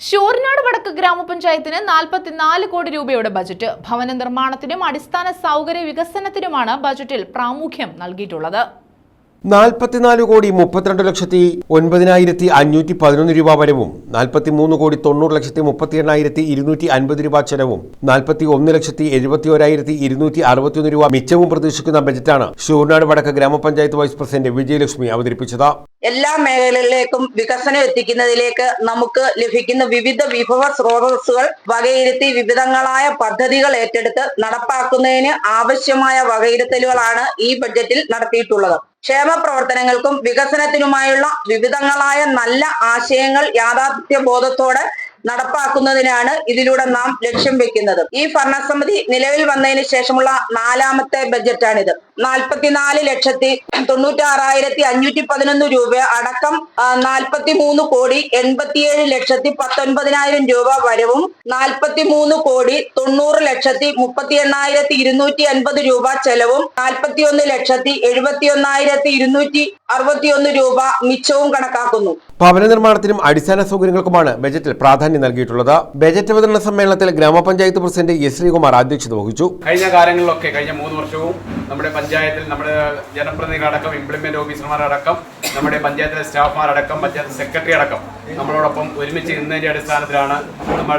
ഷൂർനാട് വടക്ക് ഗ്രാമപഞ്ചായത്തിന് നാൽപ്പത്തിനാല് കോടി രൂപയുടെ ബജറ്റ്. ഭവന നിർമ്മാണത്തിനും അടിസ്ഥാന സൗകര്യ വികസനത്തിനുമാണ് ബജറ്റിൽ പ്രാമുഖ്യം നൽകിയിട്ടുള്ളത്. നാൽപ്പത്തിനാല് കോടി മുപ്പത്തിരണ്ട് ലക്ഷത്തി ഒൻപതിനായിരത്തി അഞ്ഞൂറ്റി പതിനൊന്ന് രൂപ വരവും നാൽപ്പത്തിമൂന്ന് കോടി തൊണ്ണൂറ് ലക്ഷത്തി മുപ്പത്തി എണ്ണായിരത്തി ഇരുന്നൂറ്റി അൻപത് രൂപ ചെലവും നാൽപ്പത്തി ഒന്ന് ലക്ഷത്തി എഴുപത്തി ഒരായിരത്തി ഇരുന്നൂറ്റി അറുപത്തിയൊന്ന് രൂപ മിച്ചവും പ്രതീക്ഷിക്കുന്ന ബജറ്റാണ് ഷൂർനാട് വടക്ക് ഗ്രാമപഞ്ചായത്ത് വൈസ് പ്രസിഡന്റ് വിജയലക്ഷ്മി അവതരിപ്പിച്ചത്. എല്ലാ മേഖലകളിലേക്കും വികസനം എത്തിക്കുന്നതിലേക്ക് നമുക്ക് ലഭിക്കുന്ന വിവിധ വിഭവ സ്രോതസ്സുകൾ വകയിരുത്തി വിവിധങ്ങളായ പദ്ധതികൾ ഏറ്റെടുത്ത് നടപ്പാക്കുന്നതിന് ആവശ്യമായ വകയിരുത്തലുകളാണ് ഈ ബഡ്ജറ്റിൽ നടത്തിയിട്ടുള്ളത്. ക്ഷേമ പ്രവർത്തനങ്ങൾക്കും വികസനത്തിനുമായുള്ള വിവിധങ്ങളായ നല്ല ആശയങ്ങൾ യാഥാർത്ഥ്യ ബോധത്തോടെ നടപ്പാക്കുന്നതിനാണ് ഇതിലൂടെ നാം ലക്ഷ്യം വെക്കുന്നത്. ഈ ഭരണസമിതി നിലവിൽ വന്നതിന് ശേഷമുള്ള നാലാമത്തെ ബജറ്റാണിത് നാൽപ്പത്തിനാല് ലക്ഷത്തി തൊണ്ണൂറ്റാറായിരത്തി അഞ്ഞൂറ്റി പതിനൊന്ന് രൂപ അടക്കം നാൽപ്പത്തി മൂന്ന് കോടി എൺപത്തിയേഴ് ലക്ഷത്തി പത്തൊൻപതിനായിരം രൂപ വരവും നാൽപ്പത്തി മൂന്ന് കോടി തൊണ്ണൂറ് ലക്ഷത്തി മുപ്പത്തി എണ്ണായിരത്തി ഇരുന്നൂറ്റി അൻപത് രൂപ ചെലവും നാൽപ്പത്തി ഒന്ന് ലക്ഷത്തി എഴുപത്തി ഒന്നായിരത്തി ഇരുന്നൂറ്റി അറുപത്തിയൊന്ന് രൂപ മിച്ചവും കണക്കാക്കുന്നു. ഭവന നിർമ്മാണത്തിനും അടിസ്ഥാന സൗകര്യങ്ങൾക്കുമാണ് ബജറ്റിൽ പ്രാധാന്യം നൽകിയിട്ടുള്ളത്. ബജറ്റ് അവതരണ സമ്മേളനത്തിൽ ഗ്രാമപഞ്ചായത്ത് പ്രസിഡന്റ് എസ് ശ്രീകുമാർ അധ്യക്ഷത വഹിച്ചു. കഴിഞ്ഞ കാലങ്ങളിലൊക്കെ കഴിഞ്ഞ മൂന്ന് വർഷവും നമ്മുടെ പഞ്ചായത്തിൽ നമ്മുടെ ജനപ്രതിനിധികളടക്കം ഇംപ്ലിമെന്റ് ഓഫീസർമാരടക്കം നമ്മുടെ പഞ്ചായത്തിലെ സ്റ്റാഫ്മാരടക്കം പഞ്ചായത്ത് സെക്രട്ടറി അടക്കം നമ്മളോടൊപ്പം ഒരുമിച്ച് നിന്നതിന്റെ അടിസ്ഥാനത്തിലാണ് നമ്മൾ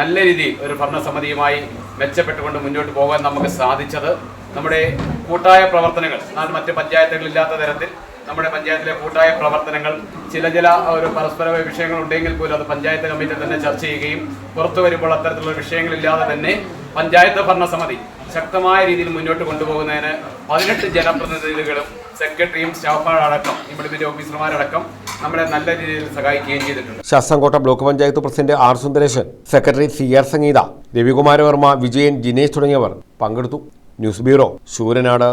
നല്ല രീതിയിൽ ഒരു ഭരണസമിതിയുമായി മെച്ചപ്പെട്ടുകൊണ്ട് മുന്നോട്ട് പോകാൻ നമുക്ക് സാധിച്ചത്. നമ്മുടെ കൂട്ടായ പ്രവർത്തനങ്ങൾ എന്നാൽ മറ്റ് പഞ്ചായത്തുകളില്ലാത്ത തരത്തിൽ നമ്മുടെ പഞ്ചായത്തിലെ കൂട്ടായ പ്രവർത്തനങ്ങൾ ചില ചില ഒരു പരസ്പര വിഷയങ്ങൾ ഉണ്ടെങ്കിൽ പോലും അത് പഞ്ചായത്ത് കമ്മിറ്റി തന്നെ ചർച്ച ചെയ്യുകയും പുറത്തു വരുമ്പോൾ അത്തരത്തിലുള്ള വിഷയങ്ങളില്ലാതെ തന്നെ പഞ്ചായത്ത് ഭരണസമിതി ശക്തമായ രീതിയിൽ മുന്നോട്ട് കൊണ്ടുപോകുന്നതിന് പതിനെട്ട് ജനപ്രതിനിധികളും സെക്രട്ടറിയും സ്റ്റാഫുകളടക്കം ഇംപ്ലിമെന്റ് ഓഫീസർമാരടക്കം നമ്മളെ നല്ല രീതിയിൽ സഹായിക്കുകയും ചെയ്തിട്ടുണ്ട്. Sasthamcotta block panchayat president R Sundaresan secretary C R Sangeetha Ravikumaravarma Vijayan Jinesh തുടങ്ങിയവർ പങ്കെടുത്തു. News bureau Sooranad